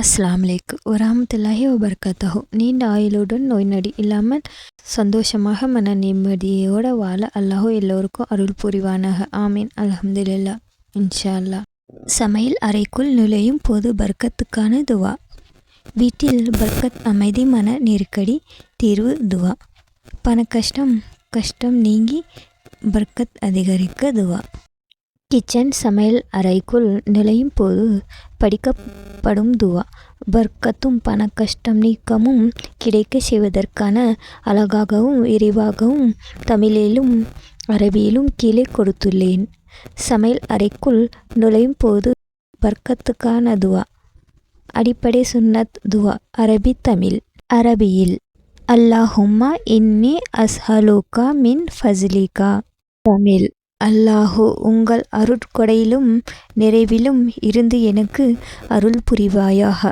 அஸ்லாம் அலைக்கும் வரஹ்மத்துல்லாஹி வபரகாத்துஹு நீண்ட ஆயுளுடன் நோய் நடி இல்லாமல் சந்தோஷமாக மன நிம்மதியோட வாழ அல்லாஹோ எல்லோருக்கும் அருள் புரிவானாக. ஆமீன். அலமதுல்லா இன்ஷா அல்லாஹ் சமையல் அறைக்குள் நுழையும் போது பர்க்கத்துக்கான துவா. வீட்டில் பர்க்கத் அமைதி மன நெருக்கடி தீர்வு துவா. பண கஷ்டம் கஷ்டம் நீங்கி பர்க்கத் அதிகரிக்க துவா. கிச்சன் சமையல் அறைக்குள் நுழையும் போது படிக்கப்படும் துவா. பர்க்கத்தும் பண கஷ்டம் நீக்கமும் கிடைக்க செய்வதற்கான அழகாகவும் விரிவாகவும் தமிழிலும் அரபியிலும் கீழே கொடுத்துள்ளேன். சமையல் அறைக்குள் நுழையும் போது பர்க்கத்துக்கான துவா. அடிப்படை சுன்னத் துவா அரபி தமிழ். அரபியில் அல்லாஹும்மா இன்னி அஸ்ஹலுகா மின் ஃபஸ்லிகா. தமிழ் அல்லாஹு உங்கள் அருட்கொடையிலும் நிறைவிலும் இருந்து எனக்கு அருள் புரிவாயாக.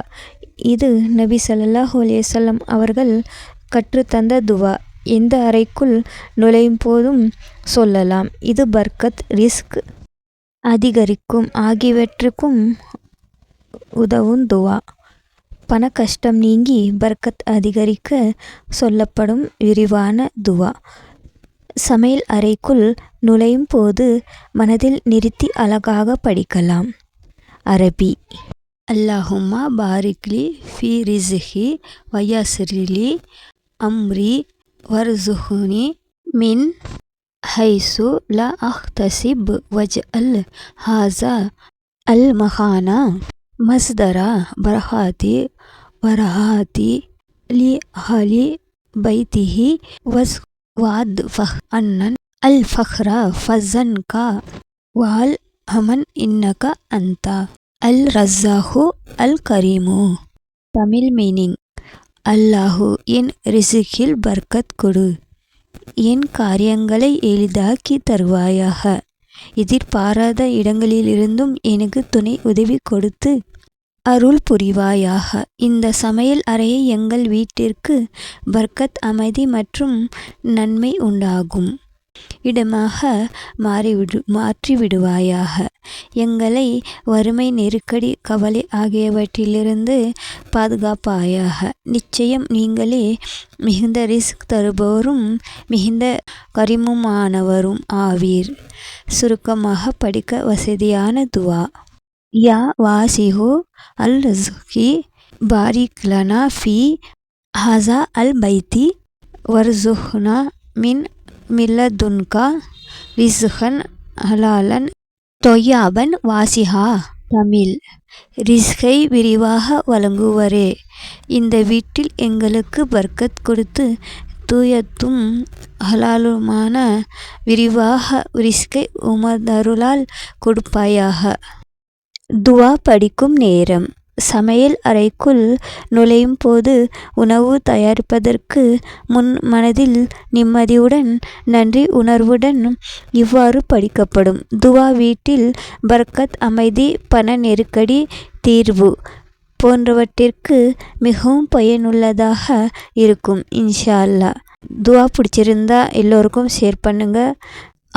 இது நபி சல்லாஹூ அலையசல்லம் அவர்கள் கற்றுத்தந்த துவா. எந்த அறைக்குள் நுழையும் போதும் சொல்லலாம். இது பர்க்கத் ரிஸ்க் அதிகரிக்கும் ஆகியவற்றுக்கும் உதவும் துவா. பண கஷ்டம் நீங்கி பர்க்கத் அதிகரிக்க சொல்லப்படும் விரிவான துவா. சமையல் அறைக்குள் நுழையும் போது மனதில் நிறுத்தி அழகாக படிக்கலாம். அரபி. அல்லாஹுமா பாரிக்லி ஃபி ரிஸ்ஹி அம்ரி வர்சுஹுனி மின் ஹைசு ல அஹ்தசிப் வஜ் அல் ஹாசா அல் மஹானா மஸ்தரா பரஹாதி வரஹாதி லி அஹலி பைத்திஹி வஸ் வாத் ஃபஹ் அன்னன் அல் ஃபஹ்ரா ஃபசன் கா வால் அமன் இன்னக அந்தா அல் ரஸ்ஸாஹு அல் கரீமு. தமிழ் மீனிங் அல்லாஹு என் ரிசுகில் பர்க்கத் கொடு. என் காரியங்களை எளிதாக்கி தருவாயாக. எதிர்பாராத இடங்களிலிருந்தும் எனக்கு துணை உதவி கொடுத்து அருள் புரிவாயாக இந்த சமையல் அறையை எங்கள் வீட்டிற்கு பர்க்கத் அமைதி மற்றும் நன்மை உண்டாகும். இடமாக மாறிவிடு மாற்றிவிடுவாயாக. எங்களை வறுமை நெருக்கடி கவலை ஆகியவற்றிலிருந்து பாதுகாப்பாயாக. நிச்சயம் நீங்களே மிகுந்த ரிஸ்க் தருபவரும் மிகுந்த கரிமுமானவரும் ஆவீர். சுருக்கமாக படிக்க வசதியான துவா. யா வாசிஹு அல் ரிஸ்கி பாரிக் லனா ஃபி ஹசா அல் பைத்தி வர்சுஹ்னா மின் மில்லதுன்கா ரிஸ்ஹன் ஹலாலன் தொய்யாபன் வாசிஹா. தமிழ். ரிஸ்கை விரிவாக வழங்குவரே. இந்த வீட்டில் எங்களுக்கு பர்க்கத் கொடுத்து தூயத்தும் ஹலாலுமான விரிவாக ரிஸ்கை உமதருளால் கொடுப்பாயாக. துவா படிக்கும் நேரம். சமையல் அறைக்குள் நுழையும் போது உணவு தயாரிப்பதற்கு முன் மனதில் நிம்மதியுடன் நன்றி உணர்வுடன் இவ்வாறு படிக்கப்படும். துவா வீட்டில் பர்கத் அமைதி பண நெருக்கடி தீர்வு போன்றவற்றிற்கு மிகவும் பயனுள்ளதாக இருக்கும் இன்ஷா அல்லா துவா பிடிச்சிருந்தா எல்லோருக்கும் ஷேர் பண்ணுங்கள்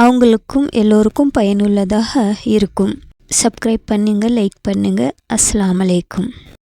அவங்களுக்கும் எல்லோருக்கும் பயனுள்ளதாக இருக்கும். சப்ஸ்கிரைப் பண்ணுங்கள் லைக் பண்ணுங்கள் அஸ்ஸலாமு அலைக்கும்.